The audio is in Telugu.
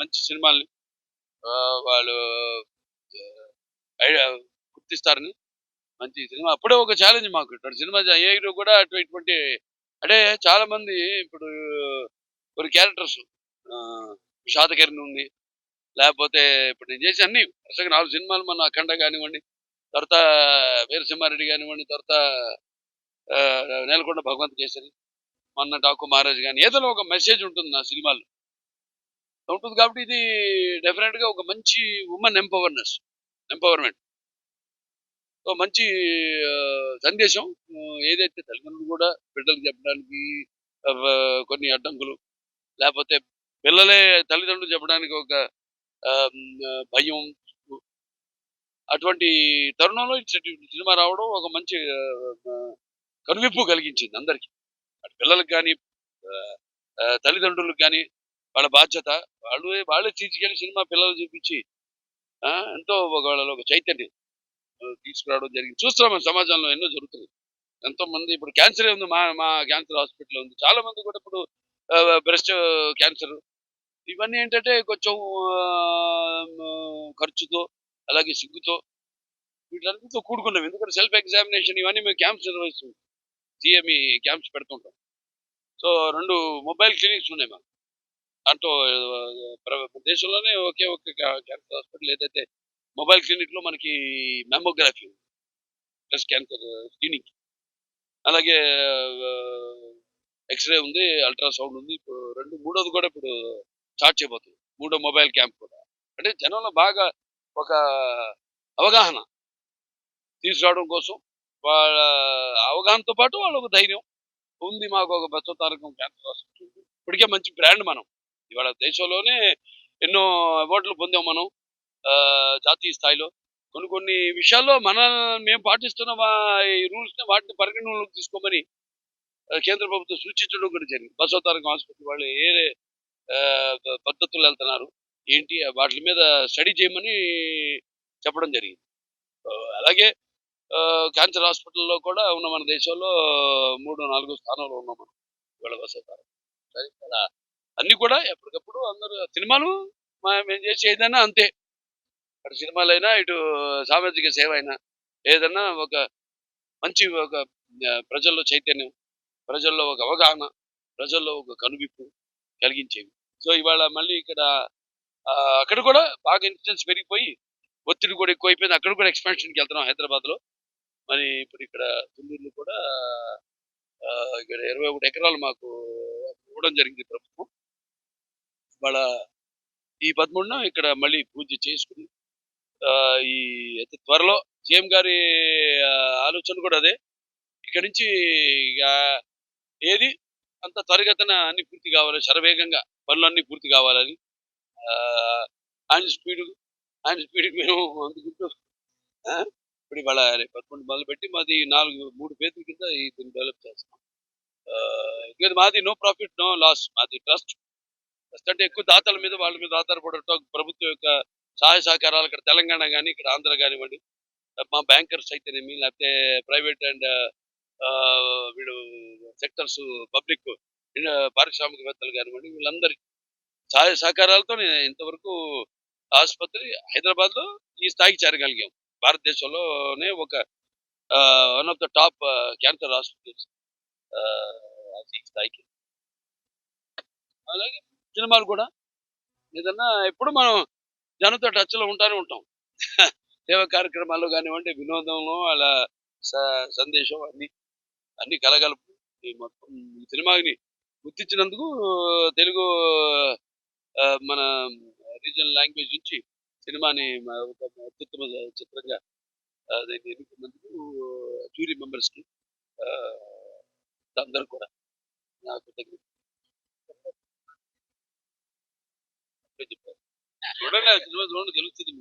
మంచి సినిమాల్ని వాళ్ళు ఐడియా గుర్తిస్తారని మంచి సినిమా. అప్పుడే ఒక ఛాలెంజ్ మాకు. ఇటువంటి సినిమా ఏ హీరో కూడా అటు ఇటువంటి అంటే చాలా మంది ఇప్పుడు కొన్ని క్యారెక్టర్స్ షాదకర్ణి ఉంది. లేకపోతే ఇప్పుడు నేను చేసి అన్ని వరుసగా నాలుగు సినిమాలు మన అఖండ కానివ్వండి తర్వాత వీరసింహారెడ్డి కానివ్వండి తర్వాత నేలకొండ భగవంత్ కేసరి మొన్న డాకు మహారాజ్ కానీ ఏదో ఒక మెసేజ్ ఉంటుంది నా సినిమాలు ఉంటుంది కాబట్టి ఇది డెఫినెట్గా ఒక మంచి ఉమెన్ ఎంపవర్నెస్ ఎంపవర్మెంట్ సో మంచి సందేశం. ఏదైతే తల్లిదండ్రులు కూడా బిడ్డలు చెప్పడానికి కొన్ని అడ్డంకులు లేకపోతే పిల్లలే తల్లిదండ్రులు చెప్పడానికి ఒక భయం అటువంటి తరుణంలో సినిమా రావడం ఒక మంచి కనువిప్పు కలిగించింది అందరికి. పిల్లలకు కానీ తల్లిదండ్రులకు కానీ వాళ్ళ బాధ్యత. వాళ్ళు వాళ్ళే తీసుకెళ్ళి సినిమా పిల్లలు చూపించి ఆ, ఎంతో ఒక వాళ్ళలో ఒక చైతన్యం తీసుకురావడం జరిగింది. చూస్తున్నాం మన సమాజంలో ఎన్నో జరుగుతున్నాయి. ఎంతో మంది ఇప్పుడు క్యాన్సర్ ఉంది మా మా క్యాన్సర్ హాస్పిటల్ ఉంది. చాలా మంది కూడా ఇప్పుడు బ్రెస్ట్ క్యాన్సర్. ఇవన్నీ ఏంటంటే కొంచెం ఖర్చుతో అలాగే సిగ్గుతో వీటన్నిటితో కూడుకున్నాం. ఎందుకంటే సెల్ఫ్ ఎగ్జామినేషన్ ఇవన్నీ మేము క్యాంప్స్ నిర్వహిస్తుంటాం సిఎంఈ క్యాంప్స్ పెడుతుంటాం. సో రెండు మొబైల్ క్లినిక్స్ ఉన్నాయి మాకు. దాంట్లో దేశంలోనే ఒకే ఒక క్యాన్సర్ హాస్పిటల్ ఏదైతే మొబైల్ క్లినిక్లో మనకి మెమోగ్రఫీ బ్రెస్ట్ క్యాన్సర్ స్క్రీనింగ్. అలాగే ఎక్స్రే ఉంది అల్ట్రాసౌండ్ ఉంది ఇప్పుడు రెండు మూడోది కూడా ఇప్పుడు స్టార్ట్ చేయబోతుంది. మూడో మొబైల్ క్యాంప్ కూడా. అంటే జనంలో బాగా ఒక అవగాహన తీసుకురావడం కోసం వాళ్ళ అవగాహనతో పాటు వాళ్ళ ఒక ధైర్యం. ఉంది మాకు ఒక బచ్చ తారకం క్యాన్సర్ హాస్పిటల్. ఇప్పటికే మంచి బ్రాండ్ మనం. ఇవాళ దేశంలోనే ఎన్నో అవార్డులు పొందాం మనం ఆ, జాతీయ స్థాయిలో. కొన్ని కొన్ని విషయాల్లో మన మేము పాటిస్తున్న వా- ఈ రూల్స్ వాటిని పరిగణలోకి తీసుకోమని కేంద్ర ప్రభుత్వం సూచించడం కూడా జరిగింది. బసవతారకం ఆసుపత్రి వాళ్ళు ఏ పద్ధతులు వెళ్తున్నారు ఏంటి వాటి మీద స్టడీ చేయమని చెప్పడం జరిగింది. అలాగే క్యాన్సర్ హాస్పిటల్లో కూడా ఉన్న మన దేశంలో మూడు నాలుగో స్థానంలో ఉన్నాం మనం ఇవాళ బసవతారకం సరే, ఇక్కడ అన్ని కూడా ఎప్పటికప్పుడు అందరూ సినిమాలు మేము చేసి ఏదైనా అంతే. అటు సినిమాలైనా ఇటు సామాజిక సేవ అయినా ఏదైనా ఒక మంచి ఒక ప్రజల్లో చైతన్యం ప్రజల్లో ఒక అవగాహన ప్రజల్లో ఒక కనువిప్పు కలిగించేవి. సో ఇవాళ మళ్ళీ ఇక్కడ అక్కడ కూడా బాగా ఇన్సిడెన్స్ పెరిగిపోయి ఒత్తిడి కూడా ఎక్కువైపోయింది. అక్కడ కూడా ఎక్స్పాన్షన్కి వెళ్తున్నాం హైదరాబాద్లో. మరి ఇప్పుడు ఇక్కడ తుమ్మూరులో కూడా ఇక్కడ ఇరవై ఒకటి ఎకరాలు మాకు ఇవ్వడం జరిగింది ప్రభుత్వం. వాళ్ళ ఈ పదమూడున ఇక్కడ మళ్ళీ పూజ చేసుకుని ఆ, ఈ అతి త్వరలో సీఎం గారి ఆలోచన కూడా అదే. ఇక్కడ నుంచి ఇక ఏది అంత త్వరగతన అన్ని పూర్తి కావాలి శరవేగంగా పనులు అన్ని పూర్తి కావాలని ఆయన స్పీడ్ ఆయన స్పీడ్ మేము అందుకుంటూ ఆ, ఇప్పుడు ఇవాళ రేపు పదకొండు మొదలుపెట్టి మాది నాలుగు మూడు పేర్ల కింద ఈ దీన్ని డెవలప్ చేస్తాం మాది నో ప్రాఫిట్ నో లాస్ మాది ట్రస్ట్. అంటే ఎక్కువ దాతల మీద వాళ్ళ మీద ఆధారపడటం ప్రభుత్వం యొక్క సహాయ సహకారాలు ఇక్కడ తెలంగాణ కానీ ఇక్కడ ఆంధ్ర కానివ్వండి మా బ్యాంకర్స్ అయితేనేమి లేకపోతే ప్రైవేట్ అండ్ వీడు సెక్టర్స్ పబ్లిక్ పారిశ్రామికవేత్తలు కానివ్వండి వీళ్ళందరి సహాయ సహకారాలతో నేను ఇంతవరకు ఆసుపత్రి హైదరాబాద్లో ఈ స్థాయికి చేరగలిగాం. భారతదేశంలోనే ఒక one of the top cancer hospitals స్థాయికి. అలాగే సినిమాలు కూడా. ఏదన్నా ఎప్పుడు మనం జనంతో టచ్లో ఉంటానే ఉంటాం. సేవ కార్యక్రమాల్లో కానివ్వండి వినోదంలో అలా స- సందేశం అన్ని అన్ని కలగలుపు మొత్తం సినిమాని గుర్తించినందుకు తెలుగు మన రీజనల్ లాంగ్వేజ్ నుంచి సినిమాని ఒక అత్యుత్తమ చిత్రంగా దీన్ని ఎన్నుకున్నందుకు జూరీ మెంబర్స్కి అందరూ కూడా నాకు దగ్గర உடனே சொல்றது ஒன்று கெலுத்தது